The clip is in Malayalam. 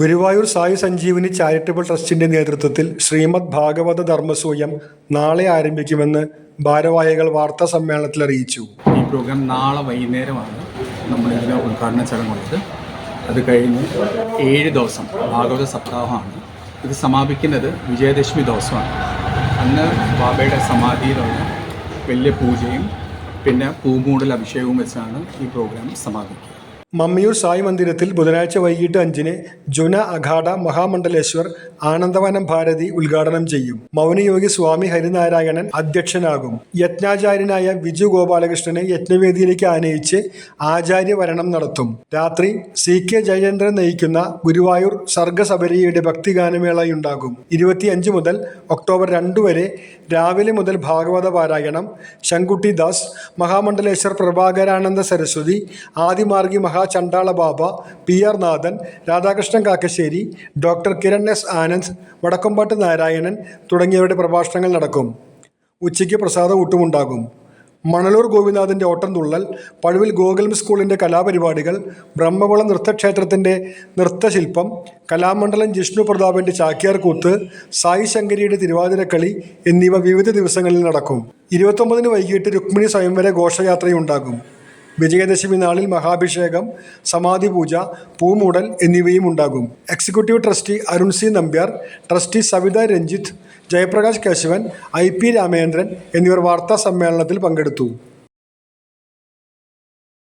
ഗുരുവായൂർ സായി സഞ്ജീവിനി ചാരിറ്റബിൾ ട്രസ്റ്റിന്റെ നേതൃത്വത്തിൽ ശ്രീമദ് ഭാഗവത ധർമ്മസൂയം നാളെ ആരംഭിക്കുമെന്ന് ഭാരവാഹികൾ വാർത്താ സമ്മേളനത്തിൽ അറിയിച്ചു. ഈ പ്രോഗ്രാം നാളെ വൈകുന്നേരമാണ്. നമ്മൾ ഇതിലെ ഉദ്ഘാടന ചടങ്ങുള്ളത് അത് കഴിഞ്ഞ് ഏഴ് ദിവസം ഭാഗവത സപ്താഹമാണ്. ഇത് സമാപിക്കുന്നത് വിജയദശമി ദിവസമാണ്. അന്ന് ബാബയുടെ സമാധിയിലുള്ള വലിയ പൂജയും പിന്നെ പൂമൂടൽ അഭിഷേകവും വെച്ചാണ് ഈ പ്രോഗ്രാം സമാപിക്കുക. മമ്മിയൂർ സായി മന്ദിരത്തിൽ ബുധനാഴ്ച വൈകിട്ട് അഞ്ചിന് ജുന അഖാഡ മഹാമണ്ഡലേശ്വർ ആനന്ദവനം ഭാരതി ഉദ്ഘാടനം ചെയ്യും. മൗനയോഗി സ്വാമി ഹരിനാരായണൻ അധ്യക്ഷനാകും. യജ്ഞാചാര്യനായ വിജു ഗോപാലകൃഷ്ണനെ യജ്ഞവേദിയിലേക്ക് ആനയിച്ച് ആചാര്യവരണം നടത്തും. രാത്രി സി കെ ജയചന്ദ്രൻ നയിക്കുന്ന ഗുരുവായൂർ സർഗസബരിയുടെ ഭക്തിഗാനമേളയുണ്ടാകും. ഇരുപത്തിയഞ്ച് മുതൽ ഒക്ടോബർ രണ്ട് വരെ രാവിലെ മുതൽ ഭാഗവത പാരായണം Sankutty Das Mahamandaleshwar Prabhakarananda Saraswati Adimargi Mahachandala Baba P R Nathan Radhakrishnan Kakkassery doctor Kiran S Anand വടക്കമ്പാട്ട് Narayanan തുടങ്ങിയവരുടെ പ്രഭാഷണങ്ങൾ നടക്കും. ഉച്ചയ്ക്ക് പ്രസാദ ഊട്ടുമുണ്ടാകും. മണലൂർ ഗോപിനാഥിന്റെ ഓട്ടംതുള്ളൽ പഴുവിൽ ഗോകുലം സ്കൂളിന്റെ കലാപരിപാടികൾ ബ്രഹ്മകുളം നൃത്തക്ഷേത്രത്തിന്റെ നൃത്തശില്പം കലാമണ്ഡലം ജിഷ്ണു പ്രതാപന്റെ ചാക്യാർകൂത്ത് സായി ശങ്കരിയുടെ തിരുവാതിരക്കളി എന്നിവ വിവിധ ദിവസങ്ങളിൽ നടക്കും. ഇരുപത്തൊമ്പതിന് വൈകിട്ട് രുക്മിണി സ്വയംവര ഘോഷയാത്രയുണ്ടാകും. വിജയദശമി നാളിൽ മഹാഭിഷേകം സമാധി പൂജ പൂമൂടൽ എന്നിവയും ഉണ്ടാകും. Executive trustee Arun C Nambiar trustee Savitha Ranjith Jayaprakash Kesavan I P Ramendran എന്നിവർ വാർത്താ സമ്മേളനത്തിൽ പങ്കെടുത്തു.